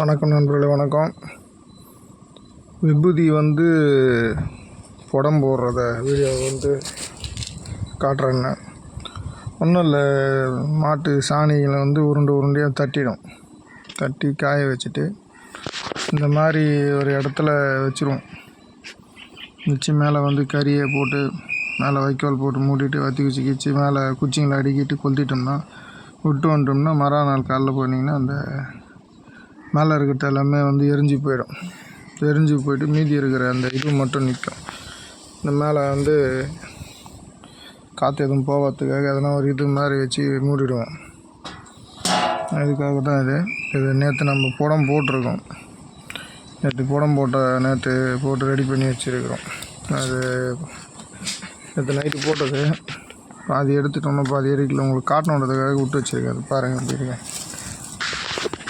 வணக்கம் நண்பர்களே வணக்கம். விபூதி வந்து புடம் போடுறத வீடியோ வந்து காட்டுறேன்னு ஒன்றும் இல்லை மாட்டு சாணிகளை வந்து உருண்டை உருண்டையாக தட்டிடும். தட்டி காய வச்சுட்டு இந்த மாதிரி ஒரு இடத்துல வச்சுருவோம். வச்சு மேலே வந்து கறியை போட்டு மேலே வைக்கோல் போட்டு மூடிட்டு வத்தி குச்சி கிச்சு மேலே குச்சிங்களை அடுக்கிட்டு கொளுத்திட்டோம்னா விட்டு வந்துட்டோம்னா மறுநாள் காலைல போனீங்கன்னா அந்த மேலே இருக்கிறது எல்லாமே வந்து எரிஞ்சு போயிடும். எரிஞ்சு போயிட்டு மீதி இருக்கிற அந்த இது மட்டும் நிற்கும். இந்த மேலே வந்து காற்று எதுவும் போகிறதுக்காக எதனா ஒரு இது மாதிரி வச்சு மூடிடுவோம். அதுக்காக தான் இது. இது நேற்று நம்ம புடம் போட்டிருக்கோம். நேற்று புடம் போட்ட நேற்று போட்டு ரெடி பண்ணி வச்சுருக்கிறோம். அது நேற்று நைட்டு போட்டது. பாதி எடுத்துட்டோம்னா பாதி எரிக்கல. உங்களுக்கு காட்டணுன்றதுக்காக விட்டு வச்சுருக்கேன். அது பாருங்கள் அப்படி இருக்கேன்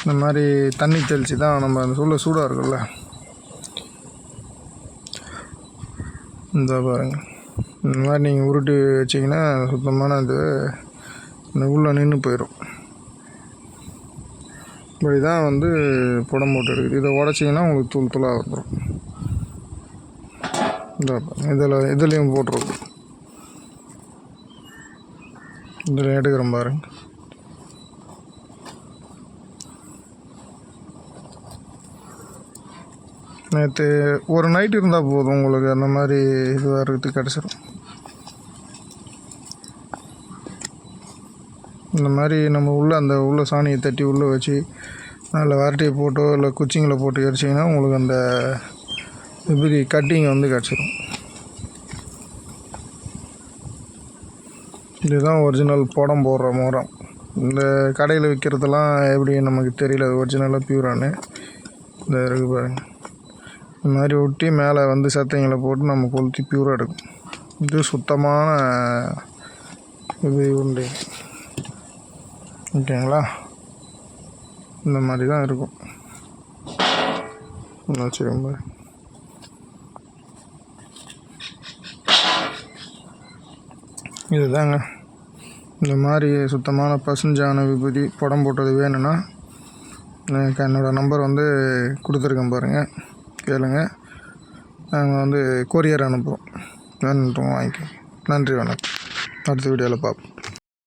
இந்த மாதிரி தண்ணி தெளித்து தான் நம்ம அந்த சூழல் சூடாக இருக்குல்ல? இந்த பாருங்க. இந்த மாதிரி நீங்கள் உருட்டி வச்சிங்கன்னா சுத்தமான அது இந்த உள்ளே நின்று போயிடும் இப்படி தான் வந்து புடம் போட்டு எடுக்குது. இதை உடச்சிங்கன்னா உங்களுக்கு தூள் தூளாக வந்துடும் இந்த இதில் இதுலேயும் போட்டிருக்கும் இதில் எடுக்கிறேன் பாருங்கள் நேற்று ஒரு நைட் இருந்தால் போதும் உங்களுக்கு அந்த மாதிரி இதுவாக இருக்கிறது கிடச்சிரும். இந்த மாதிரி நம்ம உள்ளே அந்த உள்ள சாணியை தட்டி உள்ளே வச்சு அதில் வரட்டியை போட்டோ இல்லை குச்சிங்களை போட்டு எரிச்சிங்கன்னா உங்களுக்கு அந்த இப்படி கட்டிங் வந்து கிடச்சிரும். இதுதான் ஒரிஜினல் புடம் போடுற மரம் இந்த கடையில் விற்கிறதெல்லாம் எப்படி நமக்கு தெரியல. அது ஒரிஜினலாக பியூரானு இந்த இருக்குது பாருங்கள் இந்த மாதிரி ஒட்டி மேலே வந்து சத்தைங்களை போட்டு நம்ம கொளுத்தி பியூராக எடுக்கும். இது சுத்தமான இது உண்டு. ஓகேங்களா? இந்த மாதிரி தான் இருக்கும். வச்சுக்கோங்க பாரு. இதுதாங்க. இந்த மாதிரி சுத்தமான பசுஞ்சான விபூதி படம் போட்டது வேணும்னா எனக்கு என்னோடய நம்பர் வந்து கொடுத்துருக்கேன் பாருங்கள் கேளுங்க. நாங்கள் வந்து கொரியர் அனுப்புவோம் வேணுன்றவங்க வாங்கிக்கோங்க. நன்றி வணக்கம். அடுத்த வீடியோவில் பார்ப்போம்